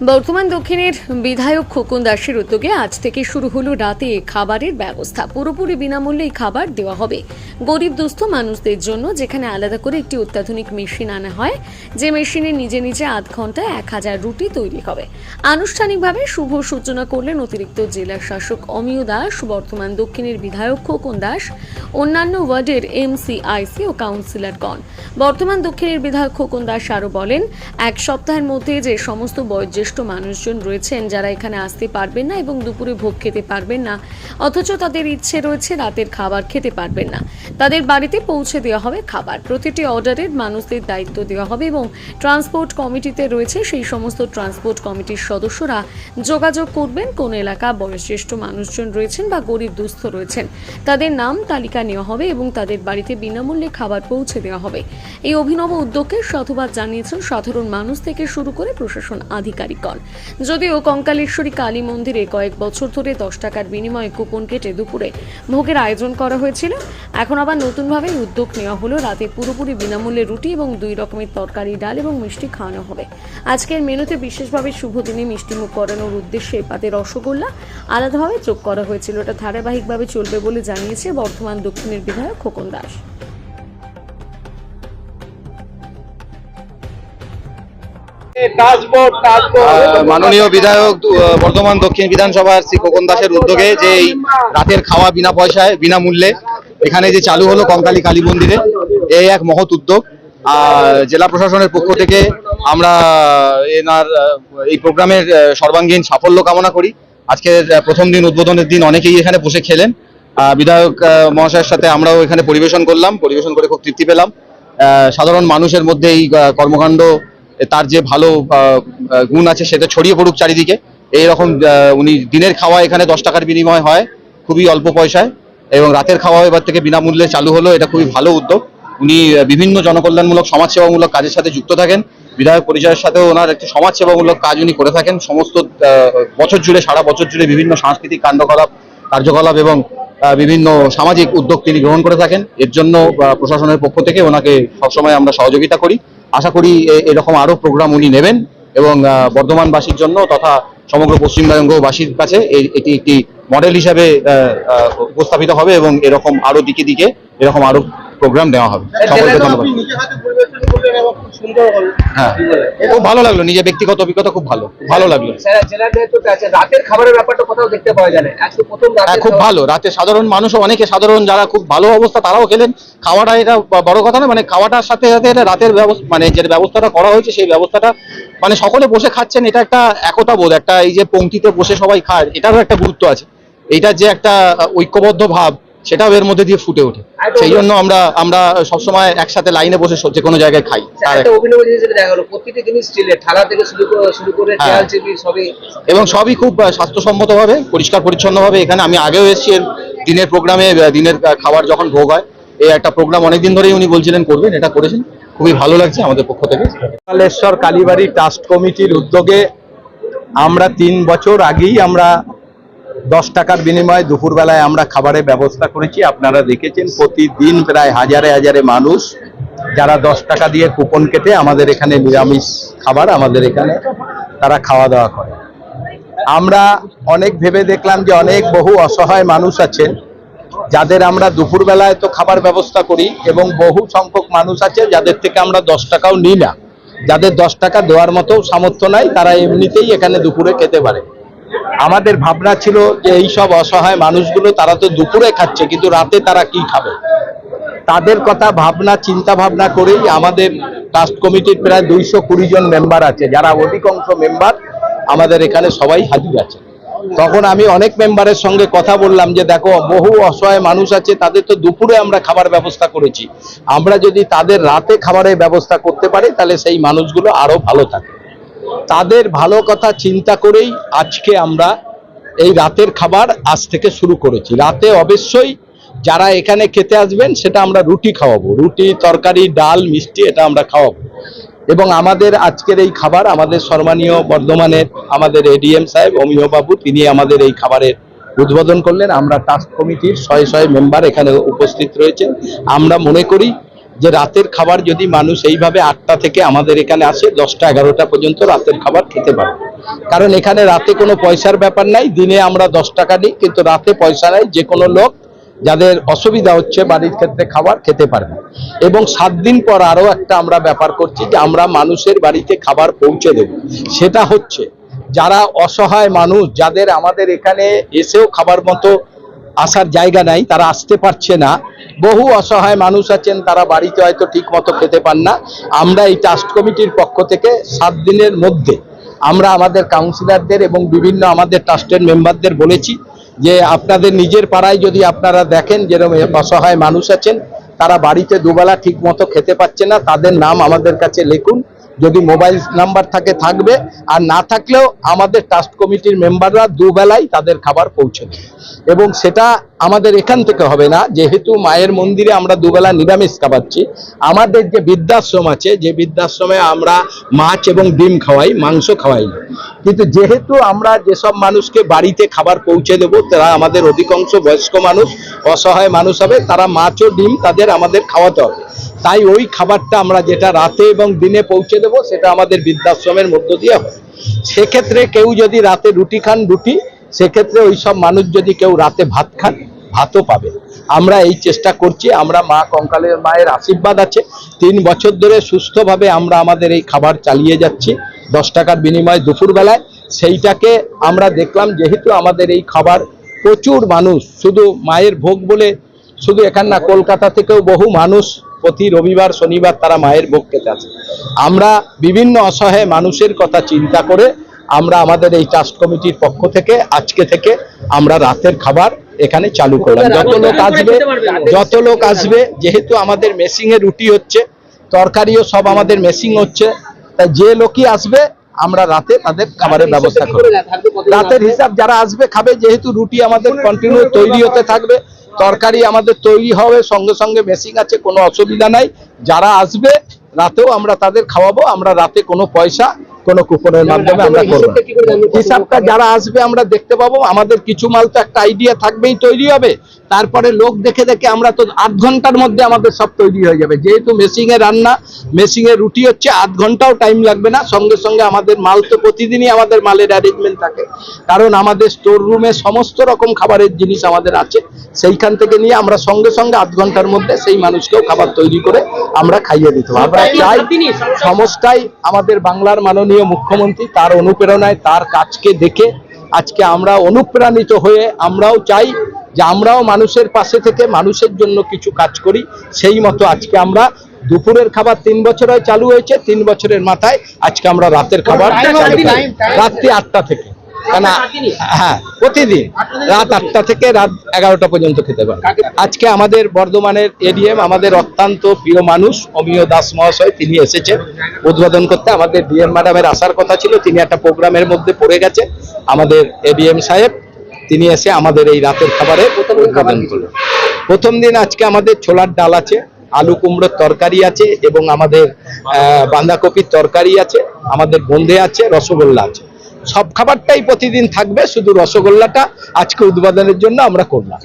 বর্তমান দক্ষিণের বিধায়ক খোকন দাসের উদ্যোগে আজ থেকে শুরু হলো রাতে খাবারের ব্যবস্থা। পুরোপুরি বিনামূল্যে খাবার দেওয়া হবে। গরিব দুস্থ মানুষদের জন্য যেখানে আলাদা করে একটি অত্যাধুনিক মেশিন আনা হয়, যে মেশিনে নিজে নিজে আধ ঘন্টায় এক হাজার রুটি তৈরি হবে। আনুষ্ঠানিকভাবে শুভ সূচনা করলেন অতিরিক্ত জেলা শাসক অমিয় দাস বর্তমান দক্ষিণের বিধায়ক খোকন দাস, অন্যান্য ওয়ার্ডের এমসিআইসি ও কাউন্সিলরগণ। বর্তমান দক্ষিণের বিধায়ক খোকন দাস আরও বলেন, এক সপ্তাহের মধ্যে যে সমস্ত বয়োজ্যেষ্ঠ মানুষজন রয়েছেন যারা এখানে আসতে পারবেন না এবং দুপুরে ভোগ খেতে পারবেন না। অথচ তাদের ইচ্ছে রয়েছে রাতের খাবার খেতে পারবেন না। তাদের বাড়িতে পৌঁছে দেওয়া হবে খাবার। প্রতিটি অর্ডারের মানুষদের দায়িত্ব দেওয়া হবে এবং ট্রান্সপোর্ট কমিটিতে রয়েছে সেই সমস্ত ট্রান্সপোর্ট কমিটির সদস্যরা। যোগাযোগ করবেন কোন এলাকা বয়োজ্যেষ্ঠ মানুষজন রয়েছেন বা গরিব দুস্থ রয়েছেন। তাদের নাম, তালিকা নেওয়া হবে এবং তাদের বাড়িতে বিনামূল্যে খাবার পৌঁছে দেওয়া হবে। এই অভিনব উদ্যোগকে সাধুবাদ জানিয়েছেন সাধারণ মানুষ থেকে শুরু করে প্রশাসন আধিকারিকগণ যদিও কঙ্কালেশ্বরী কালী মন্দিরে কয়েক বছর ধরে দশ টাকার বিনিময়ে কুপন কেটে দুপুরে ভোগের আয়োজন করা হয়েছিল, এখন আবার নতুনভাবে উদ্যোগ নেওয়া হলো রাতে পুরোপুরি বিনামূল্যে রুটি এবং দুই রকমের তরকারি, ডাল এবং মিষ্টি খাওয়ানো হবে। আজকের মেনুতে বিশেষভাবে শুভ দিনে মিষ্টিমুখ করানোর উদ্দেশ্যে পাতে রসগোল্লা আলাদাভাবে যোগ করা হয়েছিল। এটা ধারাবাহিকভাবে চলবে বলে জানিয়েছে বর্ধমান দক্ষিণের বিধায়ক খোকন দাস। মাননীয় বিধায়ক বর্ধমান দক্ষিণ বিধানসভার শ্রী খোকন দাসের উদ্যোগে যে এই রাতের খাওয়া বিনা পয়সায়, বিনামূল্যে এখানে যে চালু হলো কঙ্কালী কালী মন্দিরে এই এক মহৎ উদ্যোগ। জেলা প্রশাসনের পক্ষ থেকে আমরা এনার এই প্রোগ্রামের সর্বাঙ্গীন সাফল্য কামনা করি। আজকের প্রথম দিন, উদ্বোধনের দিন অনেকেই এখানে বসে খেলেন। বিধায়ক মহাশয়ের সাথে আমরাও এখানে পরিবেশন করলাম, পরিবেশন করে খুব তৃপ্তি পেলাম। সাধারণ মানুষের মধ্যে এই কর্মকাণ্ড তার যে ভালো গুণ আছে সেটা ছড়িয়ে পড়ুক চারিদিকে। এইরকম উনি দিনের খাওয়া এখানে দশ টাকার বিনিময় হয়, খুবই অল্প পয়সায়। এবং রাতের খাওয়া এবার থেকে বিনামূল্যে চালু হলো, এটা খুবই ভালো উদ্যোগ। উনি বিভিন্ন জনকল্যাণমূলক, সমাজসেবামূলক কাজের সাথে যুক্ত থাকেন। বিধায়ক পরিচয়ের সাথেও ওনার একটি সমাজসেবামূলক কাজ উনি করে থাকেন। সমস্ত বছর জুড়ে, সারা বছর জুড়ে বিভিন্ন সাংস্কৃতিক কাণ্ডকলাপ কার্যকলাপ এবং বিভিন্ন সামাজিক উদ্যোগ তিনি গ্রহণ করে থাকেন। এর জন্য প্রশাসনের পক্ষ থেকে ওনাকে সবসময় আমরা সহযোগিতা করি। আশা করি এরকম আরও প্রোগ্রাম উনি নেবেন এবং বর্ধমানবাসীর জন্য তথা সমগ্র পশ্চিমবঙ্গবাসীর কাছে এটি একটি মডেল হিসাবে উপস্থাপিত হবে এবং এরকম আরও দিকে দিকে এরকম আরও প্রোগ্রাম দেওয়া হবে। সকলকে ধন্যবাদ। হ্যাঁ। খুব ভালো লাগল নিজের ব্যক্তিগত অভিজ্ঞতা খুব ভালো ভালো লাগল। আছে রাতের খাবারের ব্যাপারটা কোথাও দেখতে পাওয়া যায় না। আজকে প্রথম হ্যাঁ খুব ভালো রাতে সাধারণ মানুষও অনেকে সাধারণ যারা খুব ভালো অবস্থা তারাও খেলেন। খাওয়াটা এটা বড় কথা না মানে খাওয়াটার সাথে সাথে এটা রাতের ব্যবস্থা মানে যে ব্যবস্থাটা করা হয়েছে সেই ব্যবস্থাটা মানে সকলে বসে খাচ্ছেন এটা একটা একতা বোধ একটা এই যে পঙ্ক্তিতে বসে সবাই খায় এটারও একটা গুরুত্ব আছে। এইটার যে একটা ঐক্যবদ্ধ ভাব সেটাও এর মধ্যে দিয়ে ফুটে ওঠে। সেই জন্য আমরা আমরা সবসময় একসাথে লাইনে বসে সব- যে কোনো জায়গায় খাই। করে হ্যাঁ। এবং সবই খুব আহ, স্বাস্থ্যসম্মতভাবে পরিষ্কার পরিচ্ছন্নভাবে। এখানে আমি আগেও এসেছি দিনের প্রোগ্রামে দিনের খাবার যখন ভোগ হয় এই একটা প্রোগ্রাম অনেকদিন ধরেই উনি বলছিলেন করবেন এটা করেছেন। খুবই ভালো লাগছে আমাদের পক্ষ থেকে। কালেশ্বর কালীবাড়ি ট্রাস্ট কমিটির উদ্যোগে আমরা তিন বছর আগেই আমরা দশ টাকার বিনিময়ে দুপুরবেলায় আমরা খাবারের ব্যবস্থা করেছি। আপনারা দেখেছেন, প্রতিদিন প্রায় হাজারে হাজারে মানুষ যারা দশ টাকা দিয়ে কুপন কেটে আমাদের এখানে নিরামিষ খাবার আমাদের এখানে তারা খাওয়া দাওয়া করে। আমরা অনেক ভেবে দেখলাম যে অনেক বহু অসহায় মানুষ আছেন, যাদের আমরা দুপুরবেলায় তো খাবার ব্যবস্থা করি এবং বহু সংখ্যক মানুষ আছে যাদের থেকে আমরা দশ টাকাও নিই না। যাদের দশ টাকা দেওয়ার মতো সামর্থ্য নাই, তারা এমনিতেই এখানে দুপুরে খেতে পারে। আমাদের ভাবনা ছিল যে এই সব অসহায় মানুষগুলো তারা তো দুপুরে খাচ্ছে, কিন্তু রাতে তারা কি খাবে? তাদের কথা ভাবনা চিন্তা ভাবনা করেই আমাদের ট্রাস্ট কমিটির প্রায় দুইশো কুড়ি জন মেম্বার আছে। যারা অধিকাংশ মেম্বার আমাদের এখানে সবাই হাজির আছে। তখন আমি অনেক মেম্বারের সঙ্গে কথা বললাম যে, দেখো, বহু অসহায় মানুষ আছে, তাদের তো দুপুরে আমরা খাবার ব্যবস্থা করেছি। আমরা যদি তাদের রাতে খাবারের ব্যবস্থা করতে পারি, তাহলে সেই মানুষগুলো আরও ভালো থাকে। তাদের ভালো কথা চিন্তা করেই আজকে আমরা এই রাতের খাবার আজ থেকে শুরু করেছি। রাতে অবশ্যই যারা এখানে খেতে আসবেন, সেটা আমরা রুটি খাওয়াবো। রুটি, তরকারি, ডাল, মিষ্টি, এটা আমরা খাওয়াবো। এবং আমাদের আজকের এই খাবার আমাদের সম্মানীয় বর্ধমানের আমাদের এডিএম সাহেব অমিয় বাবু তিনি আমাদের এই খাবারের উদ্বোধন করলেন। আমরা ট্রাস্ট কমিটির শয়ে শয়ে মেম্বার এখানে উপস্থিত রয়েছেন। আমরা মনে করি যে রাতের খাবার যদি মানুষ এইভাবে আটটা থেকে আমাদের এখানে আসে, দশটা, এগারোটা পর্যন্ত রাতের খাবার খেতে পারে। কারণ এখানে রাতে কোনো পয়সার ব্যাপার নাই, দিনে আমরা দশ টাকা নিই, কিন্তু রাতে পয়সা নাই, যে কোনো লোক যাদের অসুবিধা হচ্ছে বাড়ির ক্ষেত্রে খাবার খেতে পারবে। এবং সাত দিন পর আরও একটা আমরা ব্যাপার করছি যে আমরা মানুষের বাড়িতে খাবার পৌঁছে দেব। সেটা হচ্ছে, যারা অসহায় মানুষ, যাদের আমাদের এখানে এসেও খাবার মতো আসার জায়গা নাই, তারা আসতে পারছে না। বহু অসহায় মানুষ আছেন, তারা বাড়িতে হয়তো ঠিক মতো খেতে পান না। আমরা এই ট্রাস্ট কমিটির পক্ষ থেকে সাত দিনের মধ্যে আমরা আমাদের কাউন্সিলরদের এবং বিভিন্ন আমাদের ট্রাস্টের মেম্বারদের বলেছি যে আপনাদের নিজের পাড়ায় যদি আপনারা দেখেন যেরকম অসহায় মানুষ আছেন, তারা বাড়িতে দুবেলা ঠিক মতো খেতে পাচ্ছে না, তাদের নাম আমাদের কাছে লিখুন। যদি মোবাইল নাম্বার থাকে, থাকবে। আর না থাকলেও আমাদের ট্রাস্ট কমিটির মেম্বাররা দুবেলাই তাদের খাবার পৌঁছে এবং সেটা আমাদের এখান থেকে হবে না। যেহেতু মায়ের মন্দিরে আমরা দুবেলা নিরামিষ খাওয়াচ্ছি আমাদের যে বৃদ্ধাশ্রম আছে, যে বৃদ্ধাশ্রমে আমরা মাছ এবং ডিম খাওয়াই, মাংস খাওয়াই। কিন্তু যেহেতু আমরা যেসব মানুষকে বাড়িতে খাবার পৌঁছে দেবো, তারা আমাদের অধিকাংশ বয়স্ক মানুষ, অসহায় মানুষ হবে, তারা মাছ ও ডিম তাদের আমাদের খাওয়াতে হবে। তাই ওই খাবারটা আমরা যেটা রাতে এবং দিনে পৌঁছে দেবো, সেটা আমাদের বৃদ্ধাশ্রমের মধ্য দিয়ে হয়। সেক্ষেত্রে কেউ যদি রাতে রুটি খান, রুটি, সেক্ষেত্রে ওই সব মানুষ যদি কেউ রাতে ভাত খান, ভাতও পাবে। আমরা এই চেষ্টা করছি, আমরা মা কঙ্কালের মায়ের আশীর্বাদ আছে। তিন বছর ধরে সুস্থভাবে আমরা আমাদের এই খাবার চালিয়ে যাচ্ছি, দশ টাকার বিনিময়ে দুপুরবেলায়। সেইটাকে আমরা দেখলাম, যেহেতু আমাদের এই খাবার প্রচুর মানুষ, শুধু মায়ের ভোগ বলে, শুধু এখান না, কলকাতা থেকেও বহু মানুষ প্রতি রবিবার শনিবার তারা মায়ের ভোগ খেতে আসে। আমরা বিভিন্ন অসহায় মানুষের কথা চিন্তা করে আমরা আমাদের এই ট্রাস্ট কমিটির পক্ষ থেকে আজকে থেকে আমরা রাতের খাবার এখানে চালু করলাম। যত লোক আসবে যত লোক আসবে যেহেতু আমাদের মেশিংয়ে রুটি হচ্ছে তরকারিও সব আমাদের মেশিং হচ্ছে তাই যে লোকই আসবে আমরা রাতে তাদের খাবারের ব্যবস্থা করব। রাতের হিসাব যারা আসবে খাবে যেহেতু রুটি আমাদের কন্টিনিউ তৈরি হতে থাকবে। তরকারি আমাদের তৈরি হবে, সঙ্গে সঙ্গে মেশিন আছে, কোনো অসুবিধা নাই। যারা আসবে, রাতেও আমরা তাদের খাওয়াবো, আমরা রাতে কোনো পয়সা কোনো কুপনের মাধ্যমে আমরা করব হিসাবটা যারা আসবে আমরা দেখতে পাবো। আমাদের কিছু মাল তো একটা আইডিয়া থাকবেই তৈরি হবে। তারপরে লোক দেখে দেখে আমরা তো আধ ঘণ্টার মধ্যে আমাদের সব তৈরি হয়ে যাবে। যেহেতু মেশিংয়ে রান্না মেশিংয়ে রুটি হচ্ছে আধ ঘন্টাও টাইম লাগবে না। সঙ্গে সঙ্গে আমাদের মাল তো প্রতিদিনই আমাদের মালের অ্যারেঞ্জমেন্ট থাকে। কারণ আমাদের স্টোর রুমে সমস্ত রকম খাবারের জিনিস আমাদের আছে। সেইখান থেকে নিয়ে আমরা সঙ্গে সঙ্গে আধ ঘণ্টার মধ্যে সেই মানুষকেও খাবার তৈরি করে আমরা খাইয়ে দিতে পারব। আমরা চাই সমস্যাই আমাদের বাংলার মাননীয় মুখ্যমন্ত্রী তার অনুপ্রেরণায় তার কাজকে দেখে আজকে আমরা অনুপ্রাণিত হয়ে আমরাও চাই যে আমরাও মানুষের পাশে থেকে মানুষের জন্য কিছু কাজ করি। সেই মতো আজকে আমরা দুপুরের খাবার তিন বছর হয় চালু হয়েছে তিন বছরের মাথায় আজকে আমরা রাতের খাবার রাত্রি আটটা থেকে। কেন? হ্যাঁ প্রতিদিন রাত আটটা থেকে রাত এগারোটা পর্যন্ত খেতে পারে আজকে আমাদের বর্ধমানের এডিএম আমাদের অত্যন্ত প্রিয় মানুষ অমিয় দাস মহাশয় তিনি এসেছেন উদ্বোধন করতে। আমাদের ডিএম ম্যাডামের আসার কথা ছিল তিনি একটা প্রোগ্রামের মধ্যে পড়ে গেছে আমাদের এডিএম সাহেব তিনি এসে আমাদের এই রাতের খাবারের উদ্বোধন করলেন। প্রথম দিন আজকে আমাদের ছোলার ডাল আছে আলু কুমড়োর তরকারি আছে এবং আমাদের বাঁধাকপির তরকারি আছে আমাদের বোঁদে আছে রসগোল্লা আছে। সব খাবারটাই প্রতিদিন থাকবে শুধু রসগোল্লাটা আজকে উদ্বোধনের জন্য আমরা করলাম।